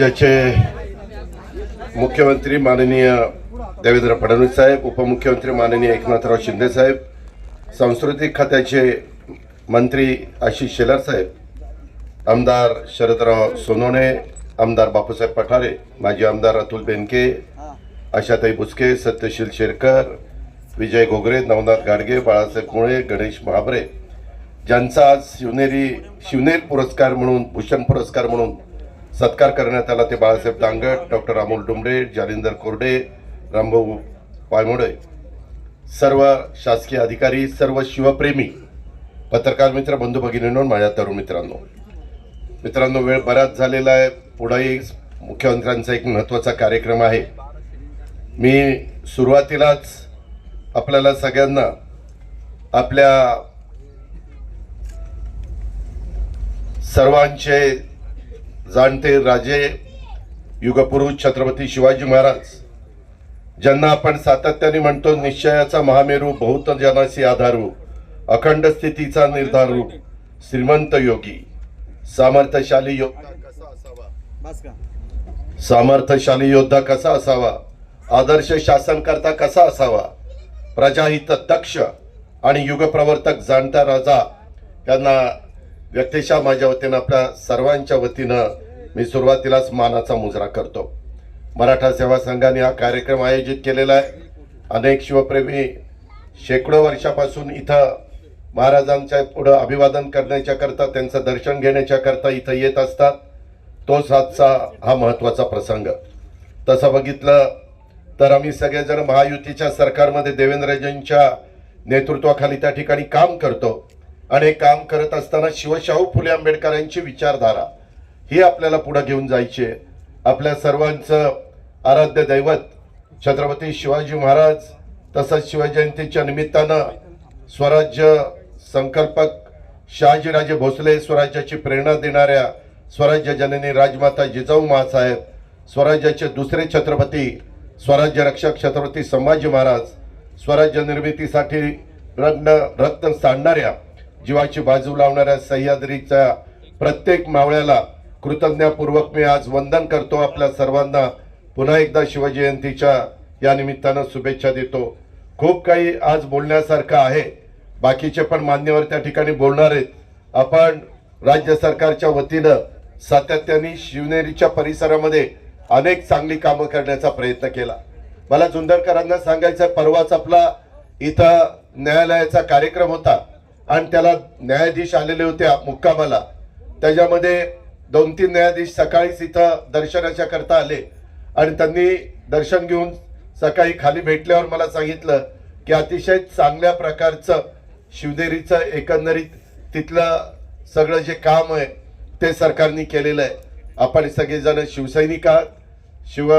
राज्याचे मुख्यमंत्री माननीय देवेंद्र फडणवीस साहेब उपमुख्यमंत्री माननीय एकनाथराव शिंदे साहेब सांस्कृतिक खात्याचे मंत्री आशिष शेलार साहेब आमदार शरदराव सोनवणे आमदार बापूसाहेब पठारे माजी आमदार अतुल बेनके आशाताई बुचके सत्यशील शेरकर विजय घोगरे नवनाथ गाडगे बाळासाहेब कुळे गणेश महाबरे ज्यांचा आज शिवनेरी शिवनेर पुरस्कार म्हणून भूषण पुरस्कार म्हणून सत्कार करण्यात आला ते बाळासाहेब दांगट डॉक्टर अमोल डुमडे जालिंदर कोरडे रामभाऊ पायमोडे. सर्व शासकीय अधिकारी सर्व शिवप्रेमी पत्रकार मित्र बंधू भगिनींनो माझ्या तरुण मित्रांनो. मित्रांनो वेळ बराच झालेला आहे. पुढेही मुख्यमंत्र्यांचा एक महत्त्वाचा कार्यक्रम आहे. मी सुरुवातीलाच आपल्याला सगळ्यांना आपल्या सर्वांचे जाणते राजे युगपुरुष छत्रपती शिवाजी महाराज ज्यांना आपण सातत्याने म्हणतो निश्चयाचा महामेरू बहुत जनासी आधारू अखंड स्थितीचा निर्धारू श्रीमंत योगी सामर्थ्यशाली योद्धा कसा असावा सामर्थ्यशाली योद्धा कसा असावा? आदर्श शासनकर्ता कसा असावा? प्रजाहित दक्ष आणि युगप्रवर्तक जाणता राजा यांना व्यक्तिशा माझ्या वतीनं आपल्या सर्वांच्या वतीनं मी सुरुवातीलाच मानाचा मुजरा करतो. मराठा सेवा संघाने हा कार्यक्रम आयोजित केलेला आहे. अनेक शिवप्रेमी शेकडो वर्षापासून इथं महाराजांच्या पुढं अभिवादन करण्याच्याकरता त्यांचं दर्शन घेण्याच्याकरता इथं येत असतात. तोच आजचा हा महत्त्वाचा प्रसंग. तसं बघितलं तर आम्ही सगळेजण महायुतीच्या सरकारमध्ये देवेंद्रजींच्या नेतृत्वाखाली त्या ठिकाणी काम करतो. आणि हे काम करत असताना शिवशाहू फुले आंबेडकरांची विचारधारा ही आपल्याला पुढे घेऊन जायची आहे. आपल्या सर्वांचं आराध्य दैवत छत्रपती शिवाजी महाराज तसंच शिवजयंतीच्या निमित्तानं स्वराज्य संकल्पक शहाजीराजे भोसले स्वराज्याची प्रेरणा देणाऱ्या स्वराज्य जननी राजमाता जिजाऊ महासाहेब स्वराज्याचे दुसरे छत्रपती स्वराज्य रक्षक छत्रपती संभाजी महाराज स्वराज्य निर्मितीसाठी रत्न रत्न सांडणाऱ्या जीवाची बाजू लावणाऱ्या सह्याद्रीच्या प्रत्येक मावळ्याला कृतज्ञपूर्वक मी आज वंदन करतो. आपल्या सर्वांना पुन्हा एकदा शिवजयंतीच्या या निमित्तानं शुभेच्छा देतो. खूप काही आज बोलण्यासारखं आहे. बाकीचे पण मान्यवर त्या ठिकाणी बोलणार आहेत. आपण राज्य सरकारच्या वतीनं सातत्याने शिवनेरीच्या परिसरामध्ये अनेक चांगली कामं करण्याचा प्रयत्न केला. मला जुंदरकरांना सांगायचं परवाच आपला इथं न्यायालयाचा कार्यक्रम होता. आणि त्याला न्यायाधीश आलेले होते मुक्कामाला. त्याच्यामध्ये दोन तीन न्यायाधीश सकाळीच इथं दर्शनाच्या करता आले. आणि त्यांनी दर्शन घेऊन सकाळी खाली भेटल्यावर मला सांगितलं की अतिशय चांगल्या प्रकारचं शिवनेरीचं एकंदरीत तिथलं सगळं जे काम आहे ते सरकारने केलेलं आहे. आपण सगळेजण शिवसैनिक आहात शिव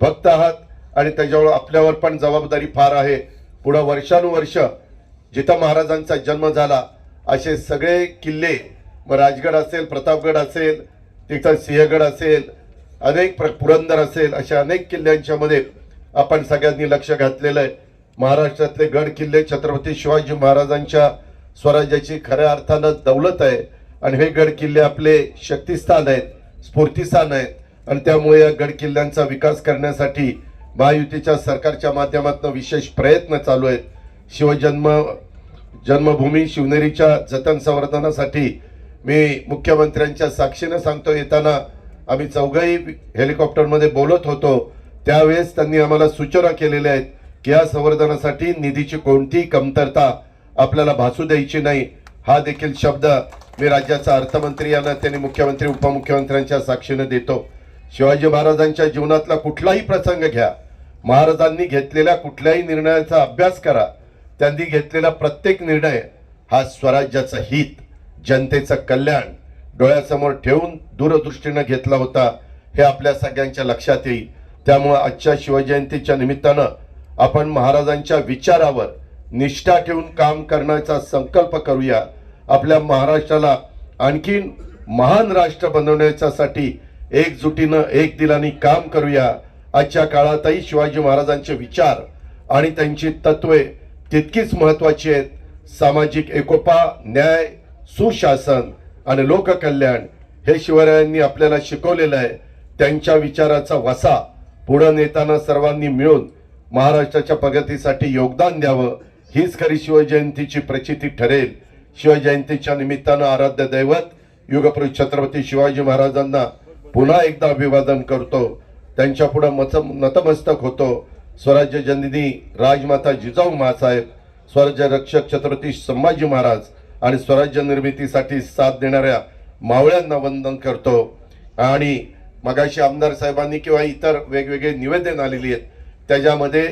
भक्त आहात आणि त्याच्यावर आपल्यावर पण जबाबदारी फार आहे. पुढं वर्षानुवर्ष जिथं महाराजांचा जन्म झाला असे सगळे किल्ले मग राजगड असेल प्रतापगड असेल तिथं सिंहगड असेल अनेक प्र पुरंदर असेल अशा अनेक किल्ल्यांच्यामध्ये आपण सगळ्यांनी लक्ष घातलेलं आहे. महाराष्ट्रातले गड किल्ले छत्रपती शिवाजी महाराजांच्या स्वराज्याची खऱ्या अर्थानं दौलत आहे. आणि हे गड किल्ले आपले शक्तिस्थान आहेत स्फूर्तिस्थान आहेत. आणि त्यामुळे या गड किल्ल्यांचा विकास करण्यासाठी महायुतीच्या सरकारच्या माध्यमातून विशेष प्रयत्न चालू आहेत. शिवजन्म जन्मभूमी शिवनेरीच्या जतन संवर्धनासाठी मी मुख्यमंत्र्यांच्या साक्षीनं सांगतो येताना आम्ही चौघाही हेलिकॉप्टरमध्ये बोलत होतो. त्यावेळेस त्यांनी आम्हाला सूचना केलेल्या आहेत की या संवर्धनासाठी निधीची कोणतीही कमतरता आपल्याला भासू द्यायची नाही. हा देखील शब्द मी राज्याचा अर्थमंत्री यांना त्यांनी मुख्यमंत्री उपमुख्यमंत्र्यांच्या साक्षीनं देतो. शिवाजी महाराजांच्या जीवनातला कुठलाही प्रसंग घ्या. महाराजांनी घेतलेल्या कुठल्याही निर्णयाचा अभ्यास करा. त्यांनी घेतलेला प्रत्येक निर्णय हा स्वराज्याचं हित जनतेचं कल्याण डोळ्यासमोर ठेवून दूरदृष्टीनं घेतला होता हे आपल्या सगळ्यांच्या लक्षात येईल. त्यामुळं आजच्या शिवजयंतीच्या निमित्तानं आपण महाराजांच्या विचारावर निष्ठा ठेवून काम करण्याचा संकल्प करूया. आपल्या महाराष्ट्राला आणखीन महान राष्ट्र बनवण्याच्यासाठी एकजुटीनं एक दिलाने काम करूया. आजच्या काळातही शिवाजी महाराजांचे विचार आणि त्यांची तत्वे तितकीच महत्वाची आहेत सामाजिक एकोपा न्याय सुशासन आणि लोककल्याण हे शिवरायांनी आपल्याला शिकवलेलं आहे. त्यांच्या विचाराचा वसा पुढं नेताना सर्वांनी मिळून महाराष्ट्राच्या प्रगतीसाठी योगदान द्यावं हीच खरी शिवजयंतीची प्रचिती ठरेल. शिवजयंतीच्या निमित्तानं आराध्य दैवत युगपुरुष छत्रपती शिवाजी महाराजांना पुन्हा एकदा अभिवादन करतो. त्यांच्या पुढं मत नतमस्तक होतो. स्वराज्य जननी राजमाता जिजाऊ मासाहेब स्वराज्य रक्षक छत्रपती संभाजी महाराज आणि स्वराज्य निर्मितीसाठी साथ देणाऱ्या मावळ्यांना वंदन करतो. आणि मगाशी आमदार साहेबांनी किंवा इतर वेगवेगळे निवेदन आलेली आहेत त्याच्यामध्ये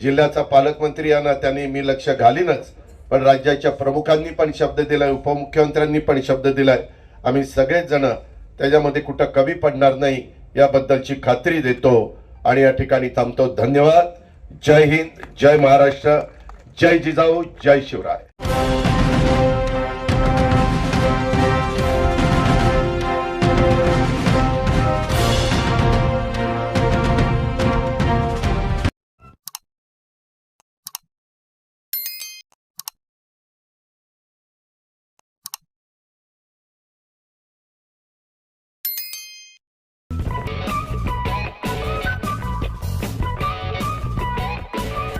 जिल्ह्याचा पालकमंत्री यांना त्यांनी मी लक्ष घालीनच पण राज्याच्या प्रमुखांनी पण शब्द दिलाय उपमुख्यमंत्र्यांनी पण शब्द दिलाय. आम्ही सगळेच जण त्याच्यामध्ये कुठं कमी पडणार नाही याबद्दलची खात्री देतो. आणि या ठिकाणी थांबतो. धन्यवाद. जय हिंद जय महाराष्ट्र जय जिजाऊ जय शिवराय.